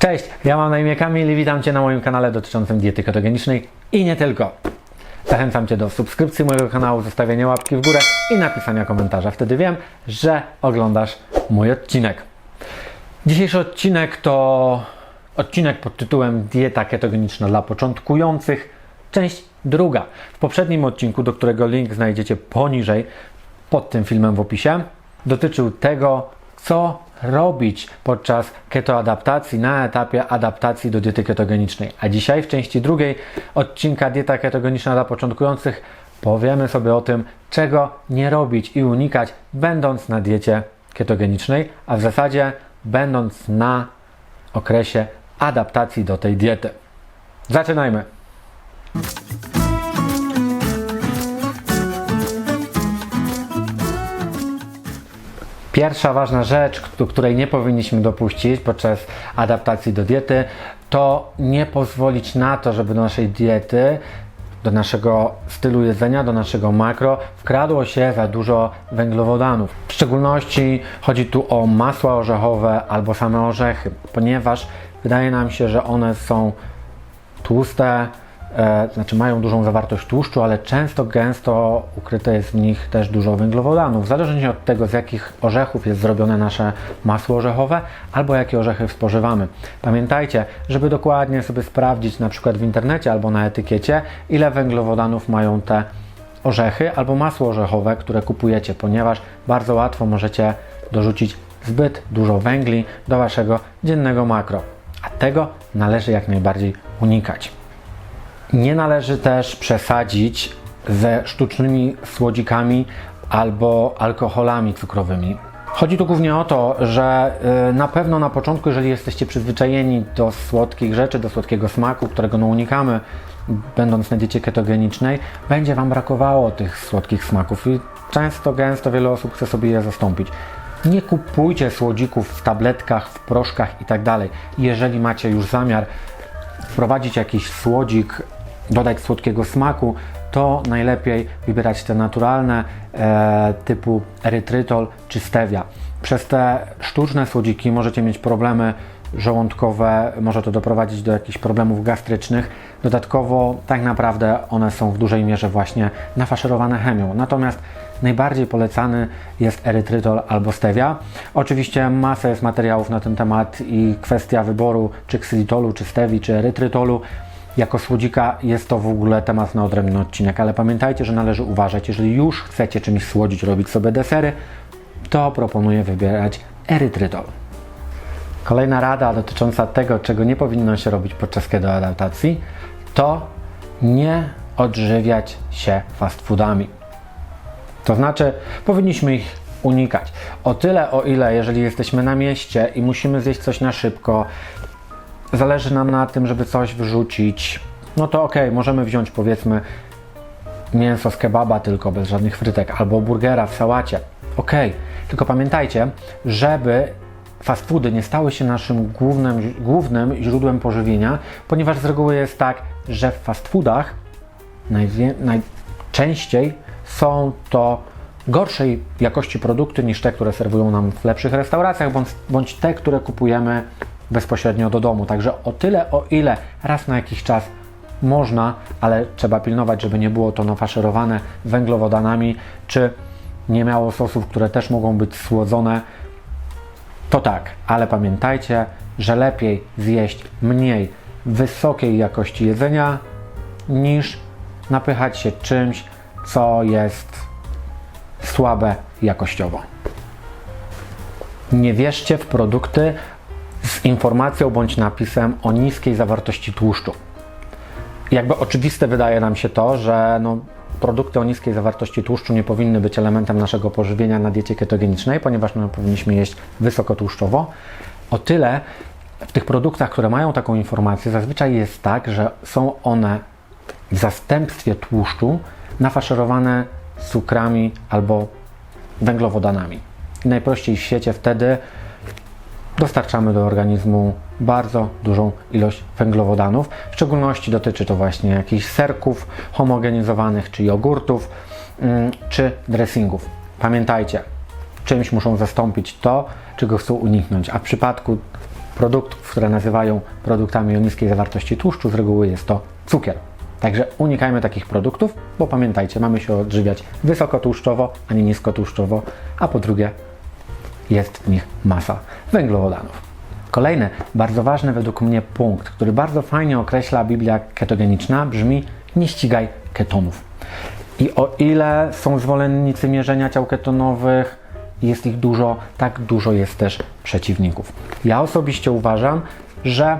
Cześć, ja mam na imię Kamil i witam Cię na moim kanale dotyczącym diety ketogenicznej i nie tylko. Zachęcam Cię do subskrypcji mojego kanału, zostawienia łapki w górę i napisania komentarza. Wtedy wiem, że oglądasz mój odcinek. Dzisiejszy odcinek to odcinek pod tytułem Dieta ketogeniczna dla początkujących, część druga. W poprzednim odcinku, do którego link znajdziecie poniżej pod tym filmem w opisie, dotyczył tego, co robić podczas ketoadaptacji na etapie adaptacji do diety ketogenicznej. A dzisiaj w części drugiej odcinka Dieta ketogeniczna dla początkujących powiemy sobie o tym, czego nie robić i unikać, będąc na diecie ketogenicznej, a w zasadzie będąc na okresie adaptacji do tej diety. Zaczynajmy! Pierwsza ważna rzecz, której nie powinniśmy dopuścić podczas adaptacji do diety, to nie pozwolić na to, żeby do naszej diety, do naszego stylu jedzenia, do naszego makro wkradło się za dużo węglowodanów. W szczególności chodzi tu o masła orzechowe albo same orzechy, ponieważ wydaje nam się, że one są tłuste, e, znaczy mają dużą zawartość tłuszczu, ale często, gęsto ukryte jest w nich też dużo węglowodanów, zależnie od tego, z jakich orzechów jest zrobione nasze masło orzechowe, albo jakie orzechy spożywamy. Pamiętajcie, żeby dokładnie sobie sprawdzić na przykład w internecie albo na etykiecie, ile węglowodanów mają te orzechy albo masło orzechowe, które kupujecie, ponieważ bardzo łatwo możecie dorzucić zbyt dużo węgli do waszego dziennego makro, a tego należy jak najbardziej unikać. Nie należy też przesadzić ze sztucznymi słodzikami albo alkoholami cukrowymi. Chodzi tu głównie o to, że y, na pewno na początku, jeżeli jesteście przyzwyczajeni do słodkich rzeczy, do słodkiego smaku, którego no unikamy, będąc na diecie ketogenicznej, będzie Wam brakowało tych słodkich smaków i często, gęsto wiele osób chce sobie je zastąpić. Nie kupujcie słodzików w tabletkach, w proszkach i tak. Jeżeli macie już zamiar wprowadzić jakiś słodzik, dodać słodkiego smaku, to najlepiej wybierać te naturalne e, typu erytrytol czy stevia. Przez te sztuczne słodziki możecie mieć problemy żołądkowe, może to doprowadzić do jakichś problemów gastrycznych. Dodatkowo tak naprawdę one są w dużej mierze właśnie nafaszerowane chemią. Natomiast najbardziej polecany jest erytrytol albo stevia. Oczywiście masa jest materiałów na ten temat i kwestia wyboru czy ksylitolu, czy stevii, czy erytrytolu jako słodzika jest to w ogóle temat na odrębny odcinek, ale pamiętajcie, że należy uważać, jeżeli już chcecie czymś słodzić, robić sobie desery, to proponuję wybierać erytrytol. Kolejna rada dotycząca tego, czego nie powinno się robić podczas kedoadaptacji, to nie odżywiać się fast foodami. To znaczy, powinniśmy ich unikać. O tyle, o ile, jeżeli jesteśmy na mieście i musimy zjeść coś na szybko, zależy nam na tym, żeby coś wrzucić, no to ok, możemy wziąć powiedzmy mięso z kebaba tylko bez żadnych frytek, albo burgera w sałacie. Ok, tylko pamiętajcie, żeby fast foody nie stały się naszym głównym, głównym źródłem pożywienia, ponieważ z reguły jest tak, że w fast foodach najczęściej są to gorszej jakości produkty niż te, które serwują nam w lepszych restauracjach, bądź, bądź te, które kupujemy bezpośrednio do domu. Także o tyle, o ile raz na jakiś czas można, ale trzeba pilnować, żeby nie było to nafaszerowane węglowodanami, czy nie miało sosów, które też mogą być słodzone, to tak, ale pamiętajcie, że lepiej zjeść mniej wysokiej jakości jedzenia, niż napychać się czymś, co jest słabe jakościowo. Nie wierzcie w produkty informacją bądź napisem o niskiej zawartości tłuszczu. Jakby oczywiste wydaje nam się to, że no, produkty o niskiej zawartości tłuszczu nie powinny być elementem naszego pożywienia na diecie ketogenicznej, ponieważ no, powinniśmy jeść wysokotłuszczowo. O tyle w tych produktach, które mają taką informację, zazwyczaj jest tak, że są one w zastępstwie tłuszczu nafaszerowane cukrami albo węglowodanami. Najprościej w świecie wtedy dostarczamy do organizmu bardzo dużą ilość węglowodanów. W szczególności dotyczy to właśnie jakichś serków homogenizowanych, czy jogurtów, mm, czy dressingów. Pamiętajcie, czymś muszą zastąpić to, czego chcą uniknąć. A w przypadku produktów, które nazywają produktami o niskiej zawartości tłuszczu, z reguły jest to cukier. Także unikajmy takich produktów, bo pamiętajcie, mamy się odżywiać wysokotłuszczowo, a nie niskotłuszczowo, a po drugie jest w nich masa węglowodanów. Kolejny, bardzo ważny według mnie punkt, który bardzo fajnie określa Biblia ketogeniczna, brzmi nie ścigaj ketonów. I o ile są zwolennicy mierzenia ciał ketonowych, jest ich dużo, tak dużo jest też przeciwników. Ja osobiście uważam, że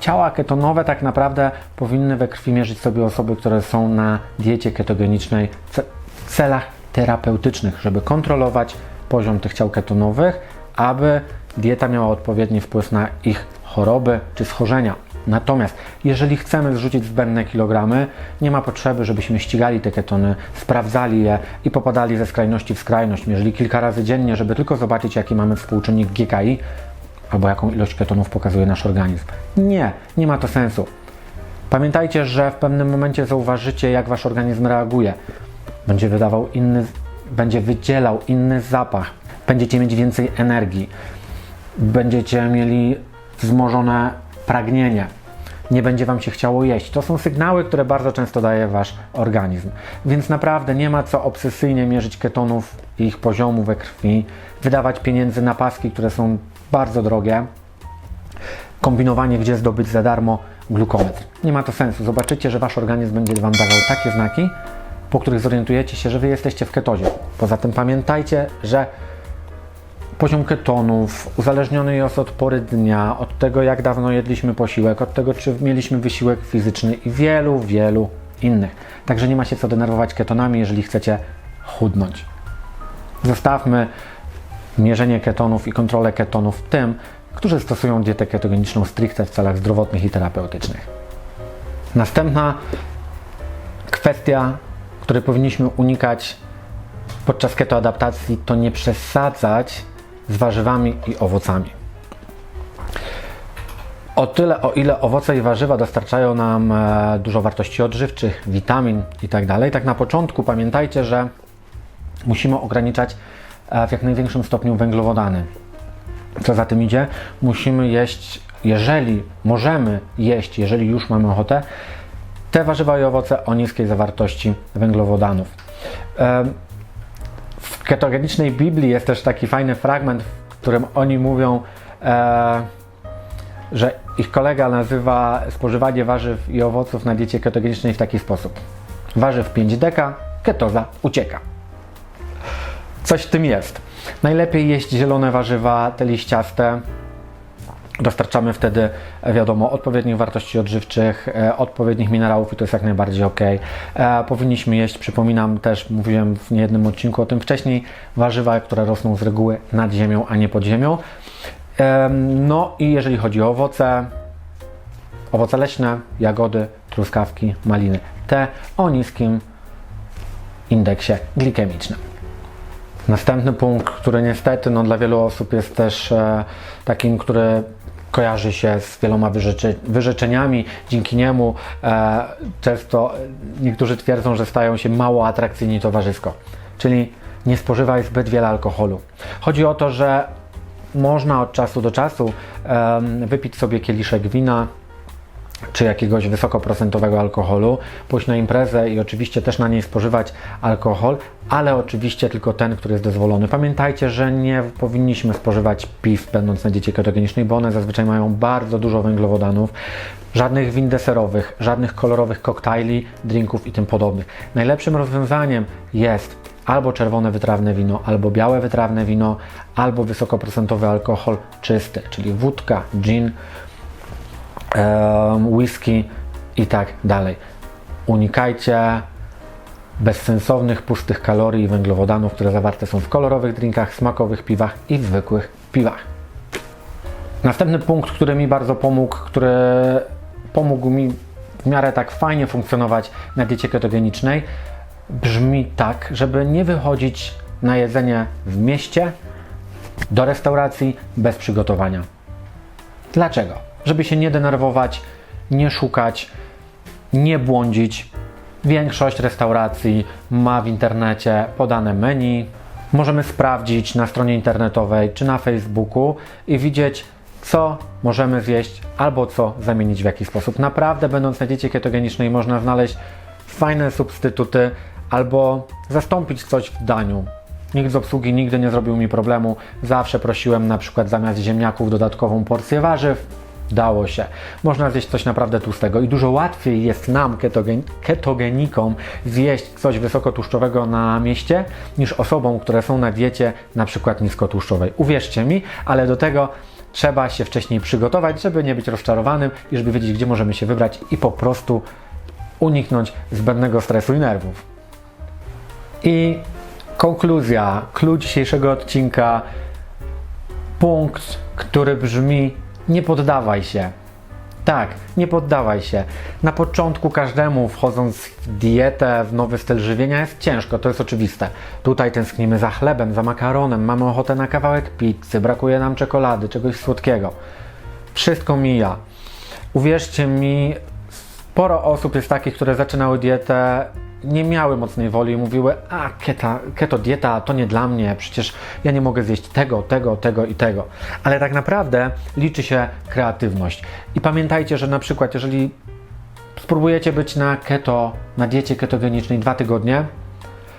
ciała ketonowe tak naprawdę powinny we krwi mierzyć sobie osoby, które są na diecie ketogenicznej w celach terapeutycznych, żeby kontrolować poziom tych ciał ketonowych, aby dieta miała odpowiedni wpływ na ich choroby czy schorzenia. Natomiast jeżeli chcemy zrzucić zbędne kilogramy, nie ma potrzeby, żebyśmy ścigali te ketony, sprawdzali je i popadali ze skrajności w skrajność, mierzyli kilka razy dziennie, żeby tylko zobaczyć, jaki mamy współczynnik GKI albo jaką ilość ketonów pokazuje nasz organizm. Nie, nie ma to sensu. Pamiętajcie, że w pewnym momencie zauważycie, jak wasz organizm reaguje. Będzie wydawał inny, będzie wydzielał inny zapach, będziecie mieć więcej energii, będziecie mieli wzmożone pragnienie, nie będzie Wam się chciało jeść. To są sygnały, które bardzo często daje Wasz organizm. Więc naprawdę nie ma co obsesyjnie mierzyć ketonów i ich poziomu we krwi, wydawać pieniędzy na paski, które są bardzo drogie, kombinowanie, gdzie zdobyć za darmo glukometr. Nie ma to sensu. Zobaczycie, że Wasz organizm będzie Wam dawał takie znaki, po których zorientujecie się, że Wy jesteście w ketozie. Poza tym pamiętajcie, że poziom ketonów uzależniony jest od pory dnia, od tego jak dawno jedliśmy posiłek, od tego czy mieliśmy wysiłek fizyczny i wielu, wielu innych. Także nie ma się co denerwować ketonami, jeżeli chcecie chudnąć. Zostawmy mierzenie ketonów i kontrolę ketonów tym, którzy stosują dietę ketogeniczną stricte w celach zdrowotnych i terapeutycznych. Następna kwestia, której powinniśmy unikać podczas ketoadaptacji, to nie przesadzać z warzywami i owocami. O tyle, o ile owoce i warzywa dostarczają nam e, dużo wartości odżywczych, witamin itd., tak, tak na początku pamiętajcie, że musimy ograniczać e, w jak największym stopniu węglowodany. Co za tym idzie, musimy jeść, jeżeli możemy jeść, jeżeli już mamy ochotę, te warzywa i owoce o niskiej zawartości węglowodanów. W ketogenicznej Biblii jest też taki fajny fragment, w którym oni mówią, e, że ich kolega nazywa spożywanie warzyw i owoców na diecie ketogenicznej w taki sposób. Warzyw 5 deka, ketoza ucieka. Coś w tym jest. Najlepiej jeść zielone warzywa, te liściaste, Dostarczamy wtedy, e, wiadomo, odpowiednich wartości odżywczych, e, odpowiednich minerałów i to jest jak najbardziej ok. E, powinniśmy jeść, przypominam też, mówiłem w niejednym odcinku o tym wcześniej, warzywa, które rosną z reguły nad ziemią, a nie pod ziemią. No i jeżeli chodzi o owoce, owoce leśne, jagody, truskawki, maliny, te o niskim indeksie glikemicznym. Następny punkt, który niestety no, dla wielu osób jest też e, takim, który kojarzy się z wieloma wyrzeczy, wyrzeczeniami. Dzięki niemu e, często niektórzy twierdzą, że stają się mało atrakcyjni towarzysko. Czyli nie spożywaj zbyt wiele alkoholu. Chodzi o to, że można od czasu do czasu e, wypić sobie kieliszek wina, czy jakiegoś wysokoprocentowego alkoholu, pójść na imprezę i oczywiście też na niej spożywać alkohol, ale oczywiście tylko ten, który jest dozwolony. Pamiętajcie, że nie powinniśmy spożywać piw będąc na diecie ketogenicznej, bo one zazwyczaj mają bardzo dużo węglowodanów, żadnych win deserowych, żadnych kolorowych koktajli, drinków i tym podobnych. Najlepszym rozwiązaniem jest albo czerwone wytrawne wino, albo białe wytrawne wino, albo wysokoprocentowy alkohol czysty, czyli wódka, gin, whisky i tak dalej. Unikajcie bezsensownych, pustych kalorii i węglowodanów, które zawarte są w kolorowych drinkach, smakowych piwach i zwykłych piwach. Następny punkt, który mi bardzo pomógł, który pomógł mi w miarę tak fajnie funkcjonować na diecie ketogenicznej, brzmi tak, żeby nie wychodzić na jedzenie w mieście do restauracji bez przygotowania. Dlaczego? Żeby się nie denerwować, nie szukać, nie błądzić. Większość restauracji ma w internecie podane menu. Możemy sprawdzić na stronie internetowej czy na Facebooku i widzieć, co możemy zjeść albo co zamienić w jaki sposób. Naprawdę, będąc na diecie ketogenicznej, można znaleźć fajne substytuty albo zastąpić coś w daniu. Nikt z obsługi nigdy nie zrobił mi problemu. Zawsze prosiłem na przykład zamiast ziemniaków dodatkową porcję warzyw. Dało się. Można zjeść coś naprawdę tłustego i dużo łatwiej jest nam, ketogen, ketogenikom, zjeść coś wysokotłuszczowego na mieście, niż osobom, które są na diecie na przykład niskotłuszczowej. Uwierzcie mi, ale do tego trzeba się wcześniej przygotować, żeby nie być rozczarowanym i żeby wiedzieć, gdzie możemy się wybrać i po prostu uniknąć zbędnego stresu i nerwów. I konkluzja, klucz dzisiejszego odcinka, punkt, który brzmi: nie poddawaj się. Tak, nie poddawaj się. Na początku każdemu wchodząc w dietę, w nowy styl żywienia jest ciężko, to jest oczywiste. Tutaj tęsknimy za chlebem, za makaronem, mamy ochotę na kawałek pizzy, brakuje nam czekolady, czegoś słodkiego. Wszystko mija. Uwierzcie mi, sporo osób jest takich, które zaczynały dietę, nie miały mocnej woli i mówiły, a keta, keto dieta to nie dla mnie, przecież ja nie mogę zjeść tego, tego, tego i tego. Ale tak naprawdę liczy się kreatywność. I pamiętajcie, że na przykład jeżeli spróbujecie być na keto, na diecie ketogenicznej dwa tygodnie,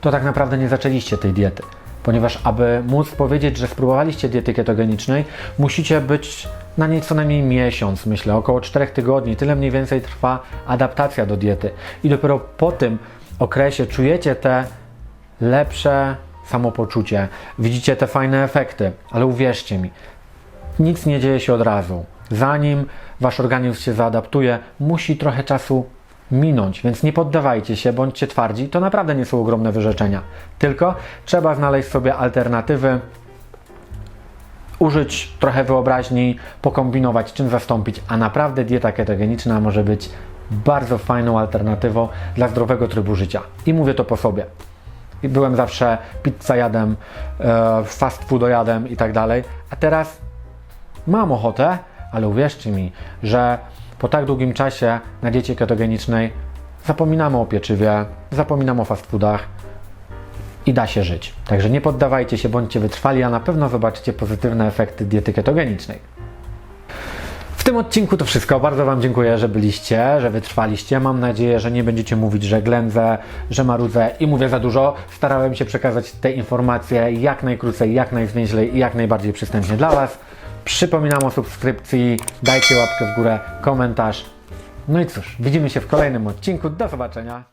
to tak naprawdę nie zaczęliście tej diety. Ponieważ aby móc powiedzieć, że spróbowaliście diety ketogenicznej, musicie być na niej co najmniej miesiąc, myślę, około 4 tygodni. Tyle mniej więcej trwa adaptacja do diety. I dopiero po tym okresie czujecie te lepsze samopoczucie, widzicie te fajne efekty, ale uwierzcie mi, nic nie dzieje się od razu. Zanim wasz organizm się zaadaptuje, musi trochę czasu minąć, więc nie poddawajcie się, bądźcie twardzi. To naprawdę nie są ogromne wyrzeczenia. Tylko trzeba znaleźć sobie alternatywy, użyć trochę wyobraźni, pokombinować, czym zastąpić, a naprawdę dieta ketogeniczna może być bardzo fajną alternatywą dla zdrowego trybu życia. I mówię to po sobie. I byłem zawsze pizzajadem, e, fast foodojadem i tak dalej, a teraz mam ochotę, ale uwierzcie mi, że po tak długim czasie na diecie ketogenicznej zapominamy o pieczywie, zapominamy o fast foodach i da się żyć. Także nie poddawajcie się, bądźcie wytrwali, a na pewno zobaczycie pozytywne efekty diety ketogenicznej. Tym odcinku to wszystko. Bardzo Wam dziękuję, że byliście, że wytrwaliście. Mam nadzieję, że nie będziecie mówić, że ględzę, że marudzę i mówię za dużo. Starałem się przekazać te informacje jak najkrócej, jak najzwięźlej i jak najbardziej przystępnie dla Was. Przypominam o subskrypcji, dajcie łapkę w górę, komentarz. No i cóż, widzimy się w kolejnym odcinku. Do zobaczenia.